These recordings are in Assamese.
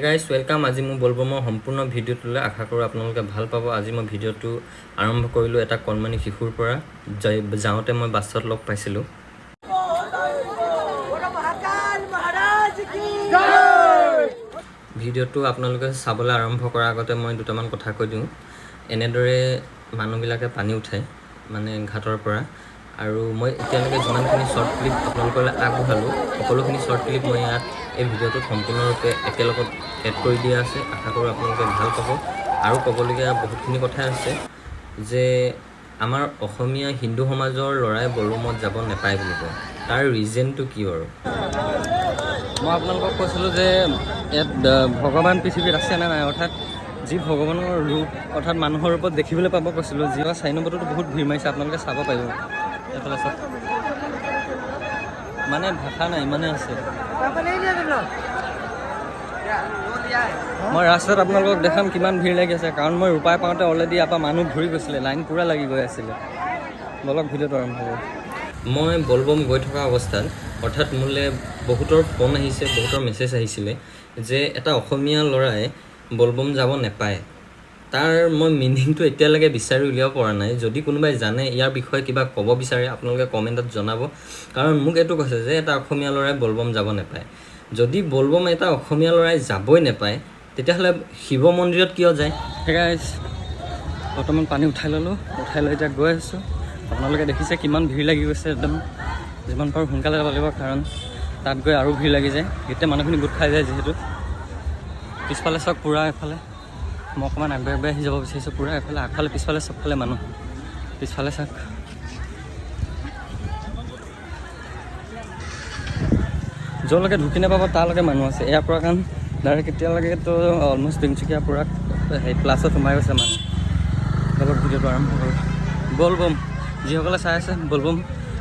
গাইজ ৱেলকাম আজি মোৰ বলব্ৰমৰ সম্পূৰ্ণ ভিডিঅ'টোলৈ আশা কৰোঁ আপোনালোকে ভাল পাব। আজি মই ভিডিঅ'টো আৰম্ভ কৰিলোঁ এটা কণমানি শিশুৰ পৰা যাওঁতে মই বাছত লগ পাইছিলোঁ। ভিডিঅ'টো আপোনালোকে চাবলৈ আৰম্ভ কৰাৰ আগতে মই দুটামান কথা কৈ দিওঁ। এনেদৰে মানুহবিলাকে পানী উঠে মানে ঘাটৰ পৰা। আৰু মই এতিয়ালৈকে যিমানখিনি শ্বৰ্ট ক্লিপ আপোনালোকলৈ আগবঢ়ালোঁ সকলোখিনি শ্বৰ্ট ক্লিপ মই ইয়াত এই ভিডিঅ'টোত সম্পূৰ্ণৰূপে একেলগত এড কৰি দিয়া আছে। আশা কৰোঁ আপোনালোকে ভাল পাব। আৰু ক'বলগীয়া বহুতখিনি কথাই আছে যে আমাৰ অসমীয়া হিন্দু সমাজৰ ল'ৰাই বড়োমত যাব নাপায় বুলি কয়। তাৰ ৰিজনটো কি বাৰু? মই আপোনালোকক কৈছিলোঁ যে ইয়াত ভগৱান পৃথিৱীত আছে নে নাই? অৰ্থাৎ যি ভগৱানৰ ৰূপ অৰ্থাৎ মানুহৰ ৰূপত দেখিবলৈ পাব কৈছিলোঁ যি চাৰি নম্বৰটোতো বহুত ভিৰ মাৰিছে আপোনালোকে চাব পাৰিব। এইফালে চব মানে ভাষা নাই ইমানেই আছে। মই ৰাস্তাত আপোনালোকক দেখাম কিমান ভিৰ লাগি আছে কাৰণ মই ৰূপাই পাওঁতে অলৰেডি ইয়াৰপৰা মানুহ ঘূৰি গৈছিলে লাইন পূৰা লাগি গৈ আছিলে। বলক ভিডিঅ'টো আৰম্ভ হ'ব মই বলবম গৈ থকা অৱস্থাত অৰ্থাৎ মোলৈ বহুতৰ ফোন আহিছে বহুতৰ মেছেজ আহিছিলে যে এটা অসমীয়া ল'ৰাই বলবম যাব নাপায়। তাৰ মই মিনিংটো এতিয়ালৈকে বিচাৰি উলিয়াব পৰা নাই। যদি কোনোবাই জানে, ইয়াৰ বিষয়ে কিবা ক'ব বিচাৰে, আপোনালোকে কমেণ্টত জনাব। কাৰণ মোক এইটো কৈছে যে, এটা অসমীয়া ল'ৰাই বলবম যাব নাপায়। যদি বলবম এটা অসমীয়া ল'ৰাই যাবই নাপায়, তেতিয়াহ'লে শিৱ মন্দিৰত কিয় যায়? বৰ্তমান পানী উঠাই ল'লোঁ, উঠাই লৈ এতিয়া গৈ আছোঁ। আপোনালোকে দেখিছে কিমান ভিৰ লাগি গৈছে একদম। যিমান পাৰোঁ সোনকালে যাব লাগিব, কাৰণ তাত গৈ আৰু ভিৰ লাগি যায়। গোটেই মানুহখিনি গোট খাই যায় যিহেতু। পিছফালে চাওক পূৰা এফালে। মই অকণমান আগবাঢ়ি আগবাঢ়ি আহি যাব বিচাৰিছোঁ পূৰা এফালে আগফালে পিছফালে চবফালে মানুহ। পিছফালে চাওক। য'লৈকে ঢুকি নাপাব তালৈকে মানুহ আছে। ইয়াৰ পৰা কাৰণ ডাইৰেক্ট এতিয়ালৈকেতো অলমষ্ট তিনিচুকীয়াৰ পৰা সেই প্লাছত সোমাই গৈছে মানুহ। অলপ ভিডিঅ'টো আৰম্ভ কৰোঁ। বলবম যিসকলে চাই আছে বলবম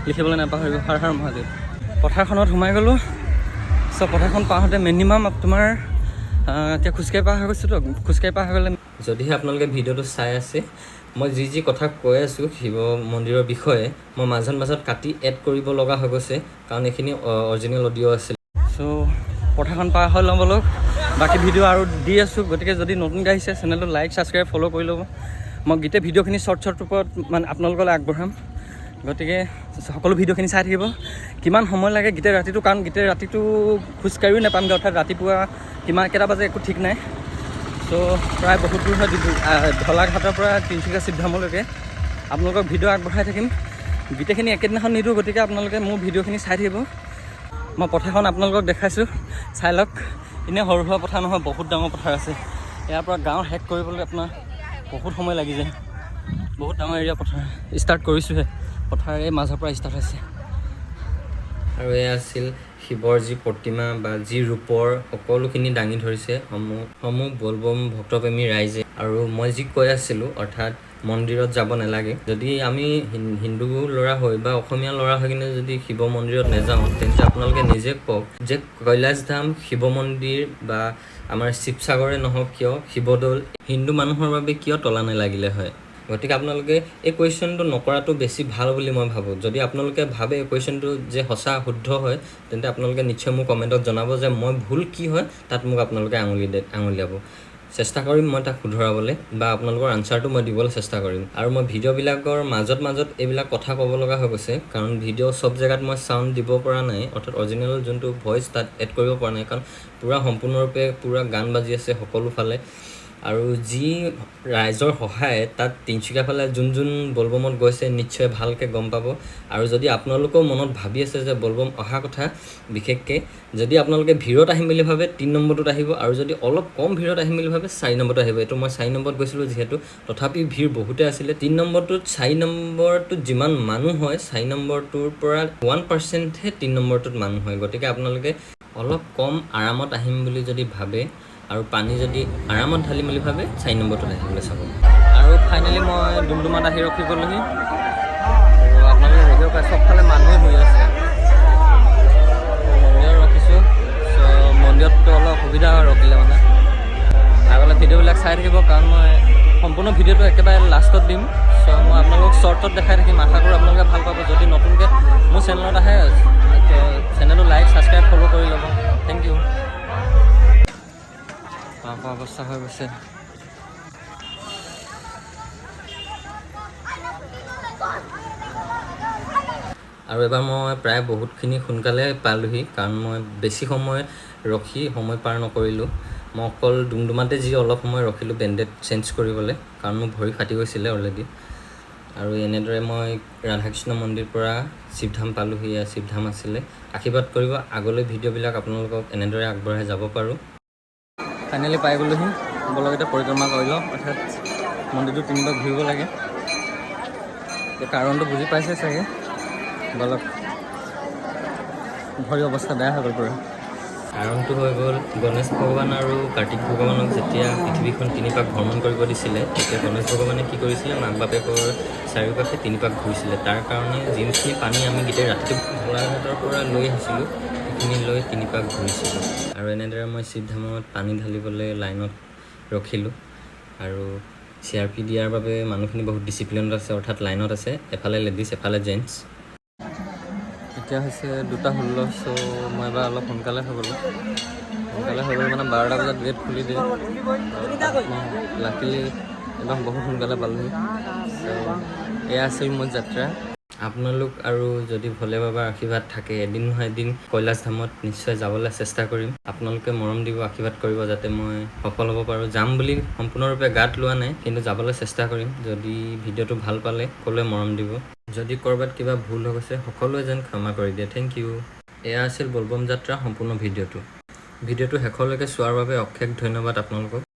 লিখিবলৈ নাপাহৰিব হাৰ হাৰ মহাদেৱ। পথাৰখনত সোমাই গ'লোঁ। চ' পথাৰখন পাওঁতে মিনিমাম তোমাৰ এতিয়া খোজকাঢ়ি পাৰ হৈ গৈছোঁতো। খোজকাঢ়ি পাৰ হৈ গ'লে যদিহে আপোনালোকে ভিডিঅ'টো চাই আছে মই যি যি কথা কৈ আছোঁ শিৱ মন্দিৰৰ বিষয়ে মই মাজত মাজত কাটি এড কৰিব লগা হৈ গৈছে কাৰণ এইখিনি অৰিজিনেল অডিঅ' আছিল। চ' পথাৰখন পাৰ হৈ ল'ব লওক বাকী ভিডিঅ' আৰু দি আছোঁ গতিকে যদি নতুনকৈ আহিছে চেনেলটো লাইক ছাবস্ক্ৰাইব ফ'ল' কৰি ল'ব। মই গোটেই ভিডিঅ'খিনি শ্বৰ্ট শ্বৰ্ট ৰূপত মানে আপোনালোকলৈ আগবঢ়াম। গতিকে সকলো ভিডিঅ'খিনি চাই থাকিব। কিমান সময় লাগে গোটেই ৰাতিটো কাৰণ গোটেই ৰাতিটো খোজকাঢ়িও নাপামগৈ অৰ্থাৎ ৰাতিপুৱা কিমান কেইটা বাজে একো ঠিক নাই। চ' প্ৰায় বহুত দূৰ হয় ঢলাঘাটৰ পৰা তিনিচুকীয়া চিধামলৈকে আপোনালোকক ভিডিঅ' আগবঢ়াই থাকিম। গোটেইখিনি একেদিনাখন নিদিওঁ গতিকে আপোনালোকে মোৰ ভিডিঅ'খিনি চাই থাকিব। মই পথাৰখন আপোনালোকক দেখাইছোঁ। চাই লওক। এনেই সৰু সুৰা পথাৰ নহয় বহুত ডাঙৰ পথাৰ আছে। ইয়াৰ পৰা গাঁও শেষ কৰিবলৈ আপোনাৰ বহুত সময় লাগি যায়। বহুত ডাঙৰ এৰিয়া পথাৰ। ষ্টাৰ্ট কৰিছোঁহে। পথাৰ এই মাজৰ পৰা ষ্টাৰ্ট হৈছে। আৰু এয়া আছিল শিৱৰ যি প্ৰতিমা বা যি ৰূপৰ সকলোখিনি দাঙি ধৰিছে সমূহ সমূহ বলবম ভক্তপ্ৰেমী ৰাইজে। আৰু মই যি কৈ আছিলোঁ অৰ্থাৎ মন্দিৰত যাব নালাগে। যদি আমি হিন- হিন্দু ল'ৰা হৈ বা অসমীয়া ল'ৰা হৈ কিনে যদি শিৱ মন্দিৰত নাযাওঁ তেন্তে আপোনালোকে নিজে কওক যে কৈলাশ ধাম শিৱ মন্দিৰ বা আমাৰ শিৱসাগৰে নহওক কিয় শিৱদৌল হিন্দু মানুহৰ বাবে কিয় তলা নালাগিলে হয়? গতিকে আপোনালোকে এই কুৱেশ্যনটো নকৰাটো বেছি ভালো বুলি মই ভাবোঁ। যদি আপোনালোকে ভাবে এই কুৱেশ্যনটো যে সঁচা, শুদ্ধ হয়, তেন্তে আপোনালোকে নিশ্চয় মোক কমেণ্টত জনাব যে মই ভুল কি হয়, তাত মোক আপোনালোকে আঙুলি আঙুলিয়াব। চেষ্টা কৰিম মই তাক শুধৰাবলৈ বা আপোনালোকৰ আনচাৰটো মই দিবলৈ চেষ্টা কৰিম। আৰু মই ভিডিঅ'বিলাকৰ মাজত মাজত এইবিলাক কথা ক'ব লগা হৈ গৈছে কাৰণ ভিডিঅ' চব জেগাত মই চাউণ্ড দিব পৰা নাই অৰ্থাৎ অৰিজিনেল যোনটো ভইচ তাত এড কৰিব পৰা নাই কাৰণ পূৰা সম্পূৰ্ণৰূপে পূৰা গান বাজি আছে সকলো ফালে। আৰু যি ৰাইজৰ সহায় তাত তিনিচুকীয়া ফালে যোন যোন বলবমত গৈছে নিশ্চয় ভালকৈ গম পাব। আৰু যদি আপোনালোকেও মনত ভাবি আছে যে বলবম অহা কথা বিশেষকৈ যদি আপোনালোকে ভিৰত আহিম বুলি ভাবে তিনি নম্বৰটোত আহিব। আৰু যদি অলপ কম ভিৰত আহিম বুলি ভাবে চাৰি নম্বৰটো আহিব। এইটো মই চাৰি নম্বৰত গৈছিলোঁ যিহেতু। তথাপি ভিৰ বহুতে আছিলে। তিনি নম্বৰটোত, চাৰি নম্বৰটোত যিমান মানুহ হয়, চাৰি নম্বৰটোৰ পৰা ওৱান পাৰ্চেণ্টহে তিনি নম্বৰটোত মানুহ হয়। গতিকে আপোনালোকে অলপ কম আৰামত আহিম বুলি যদি ভাবে আৰু পানী যদি আৰামত ঢালিম বুলি ভাবে, চাৰি নম্বৰটোত আহিবলৈ চাব। আৰু ফাইনেলি মই ডুমডুমাত আহি ৰখি গ'লোহি। আৰু আপোনালোকে পায় চবফালে মানুহে হৈ চাই থাকিব কাৰণ মই সম্পূৰ্ণ ভিডিঅ'টো একেবাৰে লাষ্টত দিম। চ' মই আপোনালোকক শ্বৰ্টত দেখাই থাকিম। আশা কৰোঁ আপোনালোকে ভালো পাব। যদি নতুনকৈ মোৰ চেনেলত আহে চেনেলটো লাইক ছাবস্ক্ৰাইব ফ'ল' কৰি ল'ব। থেংক ইউ এনেকুৱা অৱস্থা হৈ গৈছে। আৰু এবাৰ মই প্ৰায় বহুতখিনি সোনকালে পালোহি, কাৰণ মই বেছি সময় ৰখি সময় পাৰ নকৰিলোঁ। মই অকল ডুমডুমাতে যি অলপ সময় ৰখিলোঁ বেণ্ডেড চেঞ্জ কৰিবলৈ কাৰণ মোৰ ভৰি ফাটি গৈছিলে অলৰেডি আৰু এনেদৰে মই ৰাধাকৃষ্ণ মন্দিৰ পৰা শিৱধাম পালোহি এয়া শিৱধাম আছিলে। আশীৰ্বাদ কৰিব আগলৈ ভিডিঅ'বিলাক আপোনালোকক এনেদৰে আগবঢ়াই যাব পাৰোঁ। ফাইনেলি পাই গ'লোহি। বলক এতিয়া পৰিক্ৰমা কৰি লওঁ অৰ্থাৎ মন্দিৰটো তিনিবাৰ ঘূৰিব লাগে। কাৰণটো বুজি পাইছে চাগে। বলক ভৰি অৱস্থা বেয়া হৈ গ'ল পূৰা। কাৰণটো হৈ গ'ল, গণেশ ভগৱান আৰু কাৰ্তিক ভগৱানক যেতিয়া পৃথিৱীখন তিনিপাক ভ্ৰমণ কৰিব দিছিলে, তেতিয়া গণেশ ভগৱানে কি কৰিছিলে, মাক বাপেকৰ চাৰিওকাষে তিনিপাক ঘূৰিছিলে। তাৰ কাৰণে যিখিনি পানী আমি গোটেই ৰাতিটো ভোলাঘাটৰ পৰা লৈ আহিছিলোঁ, সেইখিনি লৈ তিনিপাক ঘূৰিছিলোঁ। আৰু এনেদৰে মই শিৱধামত পানী ঢালিবলৈ লাইনত ৰখিলোঁ আৰু চি আৰ পি দিয়াৰ বাবে মানুহখিনি বহুত ডিচিপ্লিনত আছে, অৰ্থাৎ লাইনত আছে, এফালে লেডিজ এফালে জেণ্টছ এতিয়া হৈছে দুটা ষোল্ল চ' মই এবাৰ অলপ সোনকালে হৈ গ'লোঁ। সোনকালে হৈ গ'ল মানে বাৰটা বজাত গেট খুলি দিয়ে। লাকিলি একদম বহুত সোনকালে পালোহি। এয়া আছিল মোৰ যাত্ৰা। আপোনালোক আৰু যদি ভোলে বাবাৰ আশীৰ্বাদ থাকে, এদিন নহয় এদিন কৈলাশ ধামত নিশ্চয় যাবলৈ চেষ্টা কৰিম। আপোনালোকে মৰম দিব, আশীৰ্বাদ কৰিব যাতে মই সফল হ'ব পাৰোঁ। যাম বুলি সম্পূৰ্ণৰূপে গাত লোৱা নাই, কিন্তু যাবলৈ চেষ্টা কৰিম। যদি ভিডিঅ'টো ভালো পালে সকলোৱে মৰম দিব? যদি ক'ৰবাত কিবা ভুল হৈ গৈছে, সকলোৱে যেন ক্ষমা কৰি দিয়ে। থেংক ইউ এয়া আছিল বলবম যাত্ৰা, সম্পূৰ্ণ ভিডিঅ'টো। ভিডিঅ'টো শেষলৈকে চোৱাৰ বাবে অশেষ ধন্যবাদ আপোনালোকক।